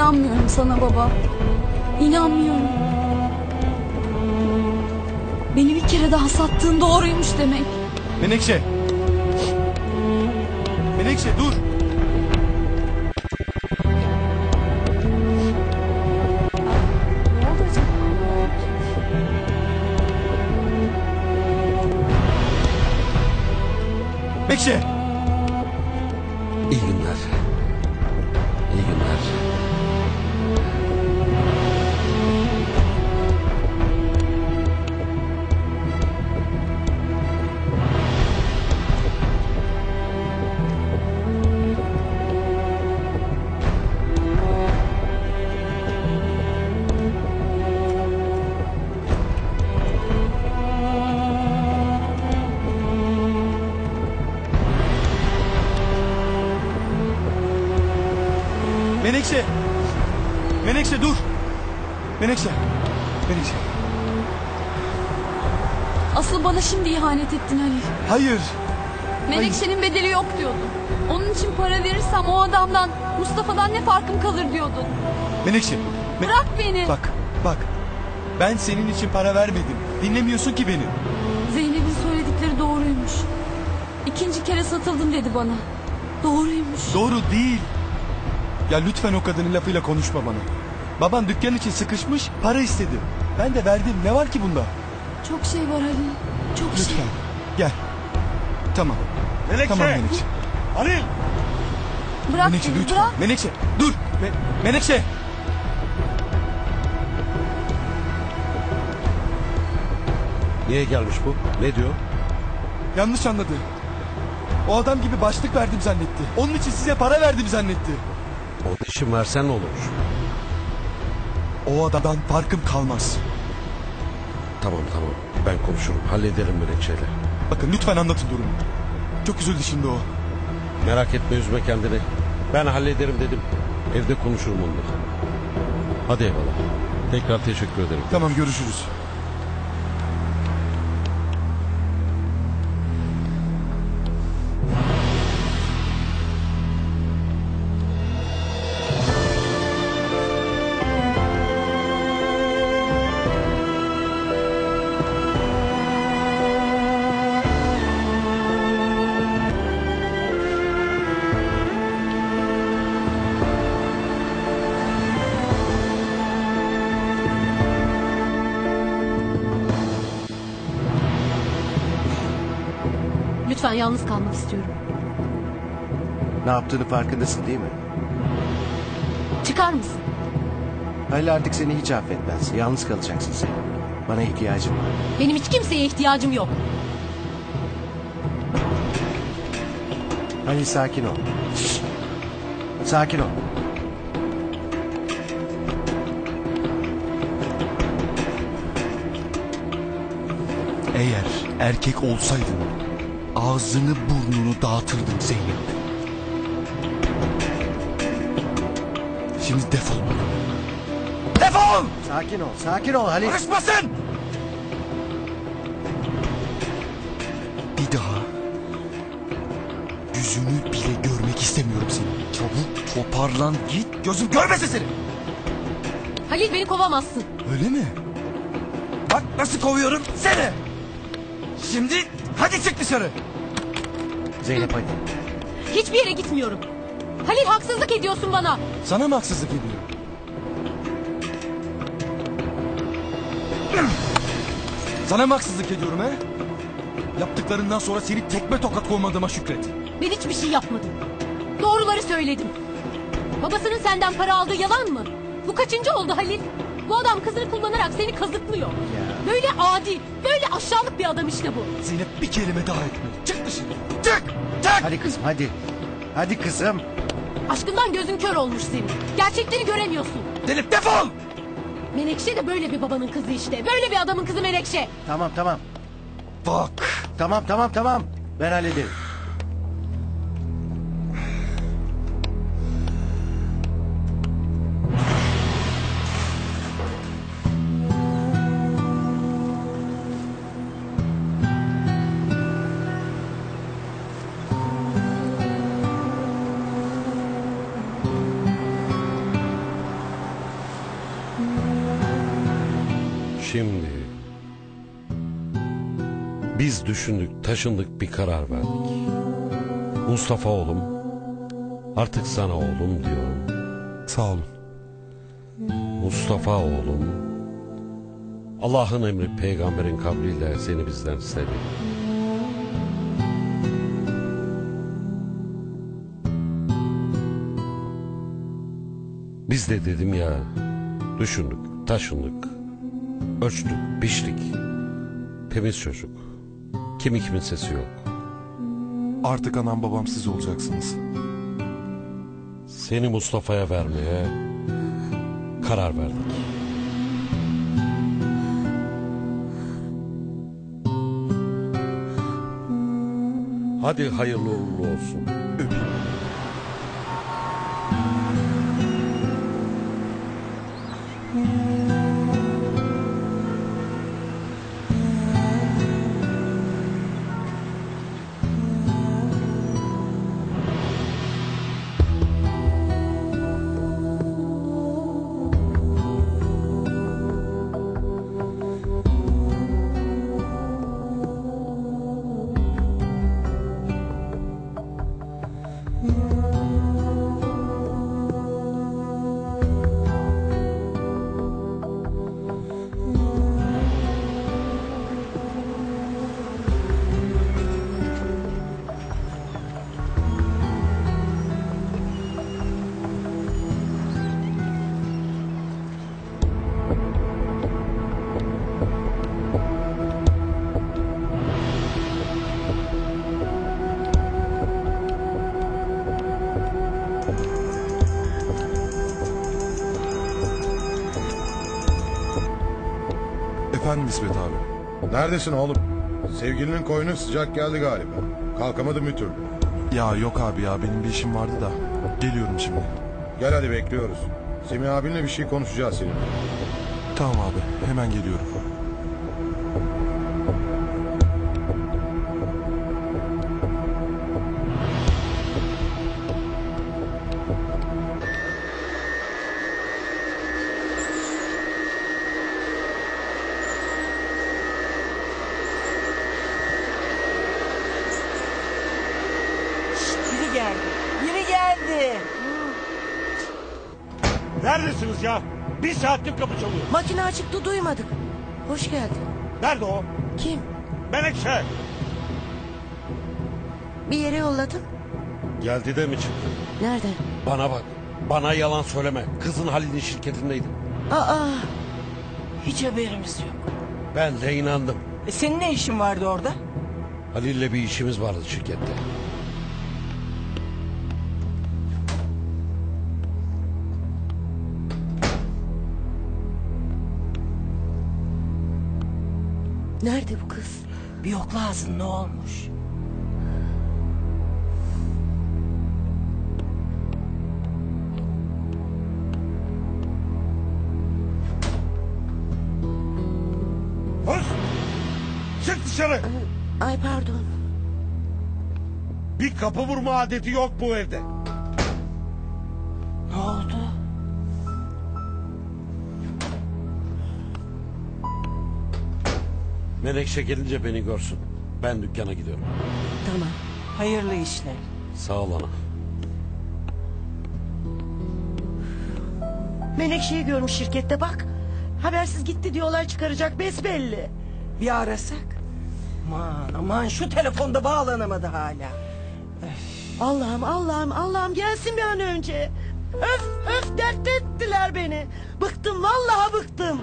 İnanmıyorum sana baba. İnanmıyorum. Beni bir kere daha sattığın doğruymuş demek. Menekşe. Menekşe dur. Menekşe. Menekşe dur. Menekşe. Menekşe. Asıl bana şimdi ihanet ettin Halil. Hayır. Menekşe'nin bedeli yok diyordun. Onun için para verirsem o adamdan, Mustafa'dan ne farkım kalır diyordun. Menekşe. Me- Bırak beni. Bak bak. Ben senin için para vermedim. Dinlemiyorsun ki beni. Zeynep'in söyledikleri doğruymuş. İkinci kere satıldım dedi bana. Doğruymuş. Doğru değil. Ya lütfen o kadının lafıyla konuşma bana. Baban dükkan için sıkışmış para istedi. Ben de verdim. Ne var ki bunda? Çok şey var Halil. Çok şey. Lütfen. Gel. Tamam. Menekşe. Tamam Menekşe. Halil. Bırak Menekşe beni lütfen. bırak. Menekşe dur. Me- Menekşe. Niye gelmiş bu? Ne diyor? Yanlış anladı. O adam gibi başlık verdim zannetti. Onun için size para verdim zannetti. O dişin versen olur? O adamdan farkım kalmaz. Tamam tamam. Ben konuşurum. Hallederim Menekşe'yle. Bakın lütfen anlatın durumu. Çok üzüldü şimdi o. Merak etme üzme kendini. Ben hallederim dedim. Evde konuşurum onunla. Hadi eyvallah. Tekrar teşekkür ederim. Tamam görüşürüz. Lütfen yalnız kalmak istiyorum. Ne yaptığını farkındasın değil mi? Çıkar mısın? Halil artık seni hiç affetmez. Yalnız kalacaksın sen. Bana ihtiyacım var. Benim hiç kimseye ihtiyacım yok. Halil sakin ol. Sakin ol. Eğer erkek olsaydın ağzını burnunu dağıtırdım Zeynep. Şimdi defol buradan. Defol! Sakin ol. Sakin ol Halil. Karışmasın! Bir daha yüzünü bile görmek istemiyorum seni. Çabuk toparlan git gözüm görmesin seni. Halil beni kovamazsın. Öyle mi? Bak nasıl kovuyorum seni. Şimdi hadi çık dışarı. Zeynep hadi. Hiçbir yere gitmiyorum. Halil haksızlık ediyorsun bana. Sana mı haksızlık ediyorum? Sana mı haksızlık ediyorum he? Yaptıklarından sonra seni tekme tokat kovmadığıma şükret. Ben hiçbir şey yapmadım. Doğruları söyledim. Babasının senden para aldığı yalan mı? Bu kaçıncı oldu Halil? Bu adam kızını kullanarak seni kazıklıyor. Böyle adi, böyle aşağılık bir adam işte bu. Zeynep bir kelime daha etme. Çık dışarı. Çık! Çık! Hadi kızım hadi. Hadi kızım. Aşkından gözün kör olmuş senin. Gerçekleri göremiyorsun. Zeynep defol! Menekşe de böyle bir babanın kızı işte. Böyle bir adamın kızı Menekşe. Tamam tamam. Bak. Tamam tamam tamam. Ben hallederim. Şimdi biz düşündük, taşındık bir karar verdik. Mustafa oğlum, artık sana oğlum diyorum. Sağ olun. Mustafa oğlum, Allah'ın emri peygamberin kabriyle seni bizden istedi. Biz de dedim ya, düşündük, taşındık, ölçtük, biçtik. Temiz çocuk. Kimi kimin sesi yok. Artık anam babam siz olacaksınız. Seni Mustafa'ya vermeye karar verdik. Hadi hayırlı uğurlu olsun. Efendim İsmet abi. Neredesin oğlum? Sevgilinin koyunu sıcak geldi galiba. Kalkamadım bir türlü. Ya yok abi ya benim bir işim vardı da. Geliyorum şimdi. Gel hadi bekliyoruz. Semih abinle bir şey konuşacağız seninle. Tamam abi hemen geliyorum. Geldi. Biri geldi. Neredesiniz ya? Bir saattir kapı çalıyor. Makine açıktı duymadık. Hoş geldin. Nerede o? Kim? Menekşe. Bir yere yolladım. Geldi de mi çıktı? Nereden? Bana bak. Bana yalan söyleme. Kızın Halil'in şirketindeydim. Aa. Hiç haberimiz yok. Ben de inandım. E senin ne işin vardı orada? Halil'le bir işimiz vardı şirkette. Nerede bu kız? Bir yok lazım ne olmuş? Hız! Çık dışarı. Ay pardon. Bir kapı vurma adeti yok bu evde. Ne oldu? Menekşe gelince beni görsün. Ben dükkana gidiyorum. Tamam. Hayırlı işler. Sağ ol ana. Menekşe'yi görmüş şirkette bak. Habersiz gitti diyorlar çıkaracak besbelli. Bir arasak. Aman aman şu telefonda bağlanamadı hala. Allah'ım Allah'ım Allah'ım gelsin bir an önce. Öf öf dert ettiler beni. Bıktım vallahi bıktım.